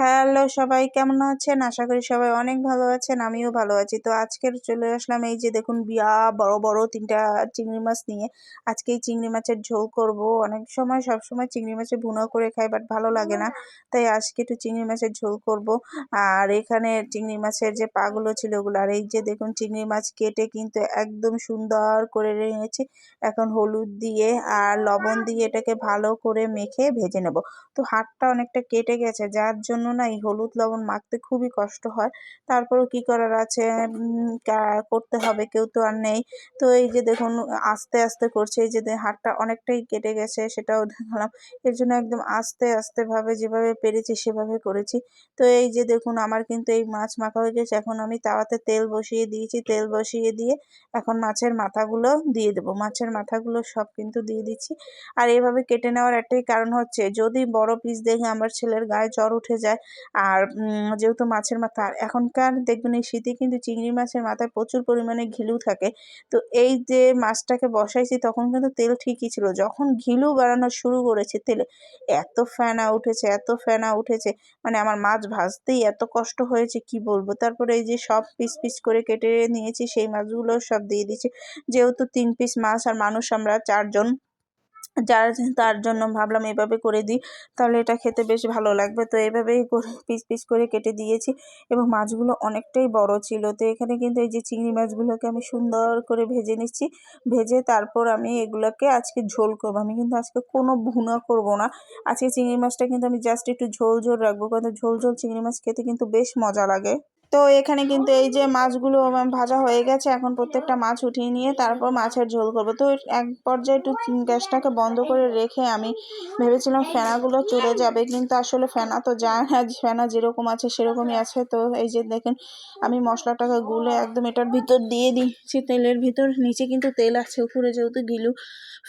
Hello সবাই, কেমন আছেন? আশা করি সবাই অনেক ভালো আছেন, আমিও ভালো আছি। তো আজকের চলে আসলাম এই যে দেখুন, বিয়া, বড় বড় তিনটা চিংড়ি মাছ নিয়ে। আজকে এই চিংড়ি মাছের ঝোল করব। অনেক সময় সব সময় চিংড়ি মাছের ভুনো করে খাই বাট ভালো লাগে না। তাই আজকে একটু চিংড়ি মাছের ঝোল করব। আর এখানে চিংড়ি মাছের যে পাগুলো ছিল ওগুলো, আর এই যে দেখুন, চিংড়ি মাছ কেটে কিন্তু একদম সুন্দর করে রেখেছি এখন হলুদ দিয়ে আর লবণ দিয়ে এটাকে ভালো করে মেখে ভেজে নেব। তো হাতটা অনেকটা কেটে গেছে, যার জন্য না এই হলুদ লবণ মাখতে খুবই কষ্ট হয়। তারপরেও কি করার আছে? করতে হবে, কেউ তো আর নেই। তো এই যে দেখুন, আস্তে আস্তে করছে, এই যে হাতটা অনেকটাই কেটে গেছে, সেটাও দেখালাম। এর জন্য একদম আস্তে আস্তে ভাবে যেভাবে পেরেছি, সেভাবে করেছি। তো এই যে দেখুন, আমার কিন্তু এই মাছ মাখা হয়ে গেছে। এখন আমি তাওয়াতে তেল বসিয়ে দিয়েছি, তেল বসিয়ে দিয়ে এখন মাছের মাথাগুলো দিয়ে দেবো। মাছের মাথাগুলো সব কিন্তু দিয়ে দিচ্ছি। আর এভাবে কেটে নেওয়ার একটাই কারণ হচ্ছে, যদি বড় পিস দেখে আমার ছেলের গায়ে জ্বর উঠে যায় আর যেহেতু মাছের মাথা, আর এখনকার দেখবেন এই শীতে কিন্তু চিংড়ি মাছের মাথায় প্রচুর পরিমাণে ঘিলু থাকে। তো এই যে মাছটাকে বসাইছি তখন কিন্তু তেল ঠিকই ছিল। যখন ঘিলু বাড়ানো শুরু করেছে তেলে, এত ফেনা উঠেছে, এত ফেনা উঠেছে। মানে আমার মাছ ভাজতেই এত কষ্ট হয়েছে, কি বলব? তারপরে এই যে সব পিস পিস করে কেটে নিয়েছি, সেই মাছগুলো সব দিয়ে দিচ্ছি যেহেতু তিন পিস মাছ আর মানুষ, আমরা চারজন যার তার জন্য ভাবলাম এভাবে করে দিই, তাহলে এটা খেতে বেশ ভালো লাগবে। তো এভাবেই করে পিস পিস করে কেটে দিয়েছি এবং মাছগুলো অনেকটাই বড় ছিল। তো এখানে কিন্তু এই যে চিংড়ি মাছগুলোকে আমি সুন্দর করে ভেজে নিচ্ছি। ভেজে তারপর আমি এগুলোকে আজকে ঝোল করব। আমি কিন্তু আজকে কোনো ভুনা করব না। আজকে চিংড়ি মাছটা কিন্তু আমি জাস্ট একটু ঝোল ঝোল রাখব। কারণ ঝোল ঝোল চিংড়ি মাছ খেতে কিন্তু বেশ মজা লাগে। তো এখানে কিন্তু এই যে মাছগুলো ভাজা হয়ে গেছে, এখন প্রত্যেকটা মাছ উঠিয়ে নিয়ে তারপর মাছের ঝোল করব। তো এক পর্যায়ে একটু গ্যাসটাকে বন্ধ করে রেখে আমি ভেবেছিলাম ফেনাগুলো চলে যাবে, কিন্তু আসলে ফেনা তো যায় না, ফেনা যেরকম আছে সেরকমই আছে। তো এই যে দেখেন, আমি মশলাটাকে গুলে একদম এটার ভিতর দিয়ে দিচ্ছি, তেলের ভিতর। নিচে কিন্তু তেল আছে, উপরে যেহেতু গিলু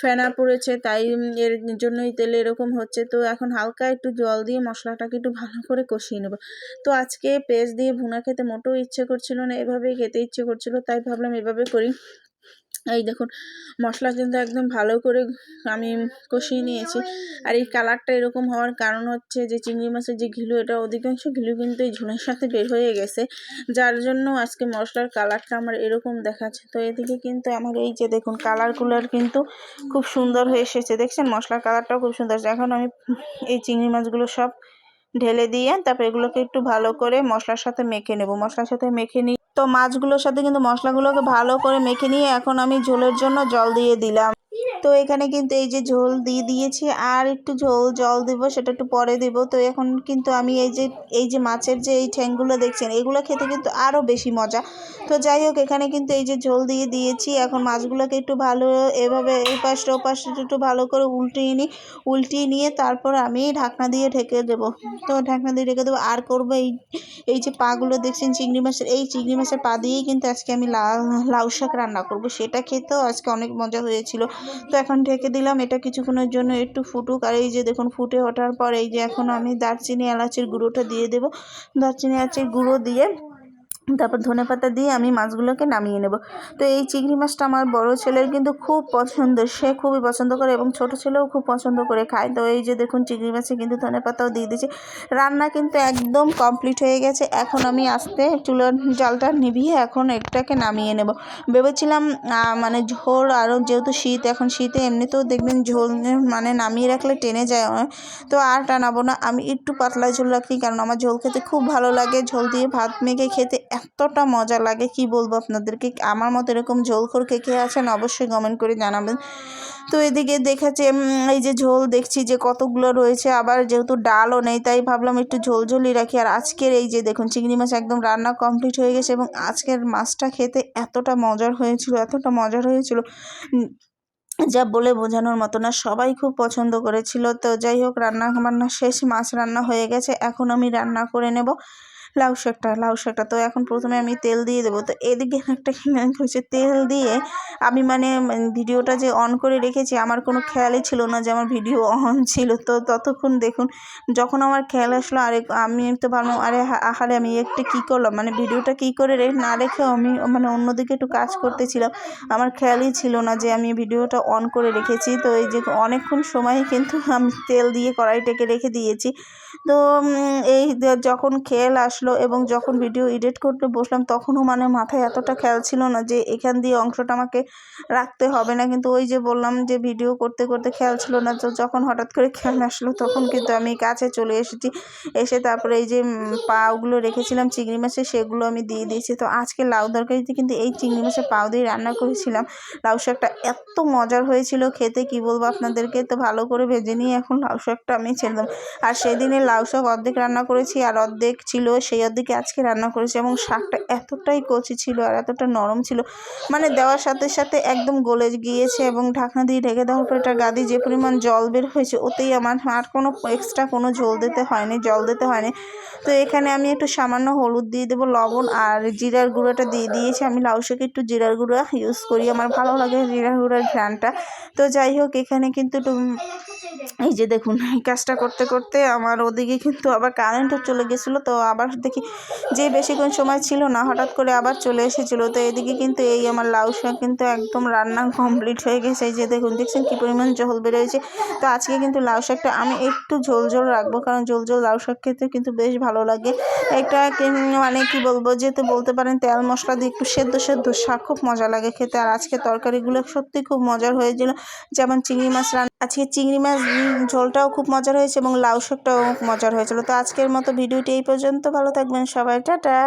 ফেনা পড়েছে, তাই এর জন্যই তেলে এরকম হচ্ছে। তো এখন হালকা একটু জল দিয়ে মশলাটাকে একটু ভালো করে কষিয়ে নেব। তো আজকে পেঁয়াজ দিয়ে ভুনা খেতে মোটেও ইচ্ছে করছিল না, এভাবেই খেতে ইচ্ছে করছিল, তাই ভাবলাম এভাবে করি। এই দেখুন, মশলা কিন্তু একদম ভালো করে আমি কষিয়ে নিয়েছি। আর এই কালারটা এরকম হওয়ার কারণ হচ্ছে যে, চিংড়ি মাছের যে ঘিলু, এটা অধিকাংশ ঘিলু কিন্তু এই ঝুনের সাথে বের হয়ে গেছে। যার জন্য আজকে মশলার কালারটা আমার এরকম দেখাচ্ছে। তো এদিকে কিন্তু আমার এই যে দেখুন, কালার কুলার কিন্তু খুব সুন্দর হয়ে এসেছে। দেখছেন, মশলার কালারটাও খুব সুন্দর। এখন আমি এই চিংড়ি মাছগুলো সব ঢেলে দিয়ে তারপর এগুলোকে একটু ভালো করে মশলার সাথে মেখে নেব। মশলার সাথে মেখে নিই তো মাছগুলোর সাথে কিন্তু মশলাগুলোকে ভালো করে মেখে নিয়ে এখন আমি ঝোলের জন্য জল দিয়ে দিলাম। তো এখানে কিন্তু এই যে ঝোল দিয়ে দিয়েছি, আর একটু ঝোল, জল দিব, সেটা একটু পরে দিব। তো এখন কিন্তু আমি এই যে এই যে মাছের যে এই ঠ্যাংগুলো দেখছেন, এগুলো খেতে কিন্তু আরও বেশি মজা। তো যাই হোক, এখানে কিন্তু এই যে ঝোল দিয়ে দিয়েছি। এখন মাছগুলোকে একটু ভালো এভাবে এই পাশটা ও পাশটা একটু ভালো করে উল্টিয়ে নিই উল্টিয়ে নিয়ে তারপর আমি ঢাকনা দিয়ে ঢেকে দেবো। তো ঢাকনা দিয়ে ঢেকে দেবো। আর করব এই এই যে পাগুলো দেখছেন, চিংড়ি মাছের, এই চিংড়ি মাছের পা দিয়েই কিন্তু আজকে আমি লাউ শাক রান্না করব। সেটা খেতেও আজকে অনেক মজা হয়েছিল। তো এখন ঢেকে দিলাম। এটা কিছুক্ষণের জন্য একটু ফুটুক। আর এই যে দেখুন, ফুটে ওঠার পর এই যে এখন আমি দারচিনি, এলাচের গুঁড়োটা দিয়ে দেবো। দারচিনি, এলাচির গুঁড়ো দিয়ে তারপর ধনে পাতা দিয়ে আমি মাছগুলোকে নামিয়ে নেব। তো এই চিংড়ি মাছটা আমার বড় ছেলের কিন্তু খুব পছন্দ। সে খুবই পছন্দ করে এবং ছোট ছেলেও খুব পছন্দ করে খায়। তো এই যে দেখুন চিংড়ি মাছে কিন্তু ধনে পাতাও দিয়ে দিয়েছি। রান্না কিন্তু একদম কমপ্লিট হয়ে গেছে। এখন আমি আস্তে চুলোর জালটা নিভিয়ে এখন এটাকে নামিয়ে নেব। ভেবেছিলাম মানে ঝোল আরও যেহেতু শীত, এখন শীতে এমনিতেও দেখবেন ঝোল মানে নামিয়ে রাখলে টেনে যায় তো আর টানাবো না। আমি একটু পাতলা ঝোল রাখি কারণ আমার ঝোল খেতে খুব ভালো লাগে। ঝোল দিয়ে ভাত মেখে খেতে এতটা মজা লাগে, কি বলব আপনাদেরকে? আমার মতো এরকম ঝোলখোর কে কে আছেন অবশ্যই কমেন্ট করে জানাবেন। তো এদিকে দেখেছে এই যে ঝোল দেখছি যে কতগুলো রয়েছে, আবার যেহেতু ডালও নেই, তাই ভাবলাম একটু ঝোল ঝোলই রাখি। আর আজকের এই যে দেখুন, চিংড়ি মাছ একদম রান্না কমপ্লিট হয়ে গেছে এবং আজকের মাছটা খেতে এতটা মজার হয়েছিল, এতটা মজার হয়েছিল। যা বলে বোঝানোর মতো না, সবাই খুব পছন্দ করেছিল। তো যাই হোক রান্না বান্না শেষ, মাছ রান্না হয়ে গেছে। এখন আমি রান্না করে নেব। লাউ শাকটা লাউ শাকটা। তো এখন প্রথমে আমি তেল দিয়ে দেবো। তো এদিকে একটা হচ্ছে তেল দিয়ে আমি মানে ভিডিওটা যে অন করে রেখেছি, আমার কোনো খেয়ালই ছিল না যে আমার ভিডিও অন ছিল। তো ততক্ষণ দেখুন, যখন আমার খেয়াল আসলো, আরে আমি তো ভাবলাম, আরে আহারে আমি একটা কী করলাম? মানে ভিডিওটা কী করে না রেখে আমি মানে অন্যদিকে একটু কাজ করতেছিলাম। আমার খেয়ালই ছিল না যে আমি ভিডিওটা অন করে রেখেছি। তো এই যে অনেকক্ষণ সময় কিন্তু আমি তেল দিয়ে কড়াইটাকে রেখে দিয়েছি। তো এই যখন খেয়াল আসলো এবং যখন ভিডিও এডিট করতে বসলাম, তখনও মানে মাথায় এতটা খেয়াল ছিল না যে এখান দিয়ে অংশটা আমাকে রাখতে হবে না। কিন্তু ওই যে বললাম যে ভিডিও করতে করতে খেয়াল ছিল না, তো যখন হঠাৎ করে খেয়াল আসলো, তখন কিন্তু আমি কাছে চলে এসেছি। এসে তারপরে এই যে পাওগুলো রেখেছিলাম, চিংড়ি মাছের, সেগুলো আমি দিয়ে দিয়েছি। তো আজকে লাউ তরকারিতে কিন্তু এই চিংড়ি মাছের পাও দিয়ে রান্না করেছিলাম। লাউ শাকটা এত মজার হয়েছিল খেতে, কি বলব আপনাদেরকে? তো ভালো করে ভেজে নিয়ে এখন লাউ শাকটা আমি ছেড়ে দিলাম আর সেদিনে লাউ শাক অর্ধেক রান্না করেছি, আর অর্ধেক ছিল সেই অর্ধেকে আজকে রান্না করেছি এবং শাকটা এতটাই কচি ছিল আর এতটা নরম ছিল। মানে দেওয়ার সাথে সাথে একদম গলে গিয়েছে এবং ঢাকনা দিয়ে ঢেকে দেওয়ার পর এটা গাদি যে পরিমাণ জল বের হয়েছে, ওতেই আমার আর কোনো এক্সট্রা কোনো ঝোল দিতে হয়নি, জল দিতে হয়নি। তো এখানে আমি একটু সামান্য হলুদ দিয়ে দেবো, লবণ আর জিরার গুঁড়োটা দিয়ে দিয়েছি। আমি লাউ শাকে একটু জিরার গুঁড়ো ইউজ করি, আমার ভালো লাগে জিরার গুঁড়োর ঘ্রানটা তো যাই হোক, এখানে কিন্তু এই যে দেখুন, এই কাজটা করতে করতে আমার ওদিকে কিন্তু আবার কারেন্টও চলে গেছিল, তো আবার দেখি, যে বেশিক্ষণ সময় ছিল না, হঠাৎ করে আবার চলে এসেছিল। তো এদিকে কিন্তু এই আমার লাউ শাক কিন্তু একদম রান্না কমপ্লিট হয়ে গেছে। যে দেখুন, দেখছেন কী পরিমাণ ঝোল বেরোয়েছে। তো আজকে কিন্তু লাউ শাকটা আমি একটু ঝোল ঝোল রাখব, কারণ ঝোল ঝোল লাউ শাক খেতে কিন্তু বেশ ভালো লাগে। একটা মানে কি বলব, যেহেতু বলতে পারেন তেল মশলা দিয়ে একটু সেদ্ধ সেদ্ধ শাক খুব মজা লাগে খেতে। আর আজকে তরকারিগুলো সত্যি খুব মজার হয়েছিল। যেমন চিংড়ি মাছ রান্না আজকে চিংড়ি মাছ ঝোলটাও খুব মজার হয়েছে এবং লাউ শাকটাও মজার হয়েছিল। তো আজকের মতো ভিডিওটি এই পর্যন্ত ভালো থাকবেন সবাই টাটা।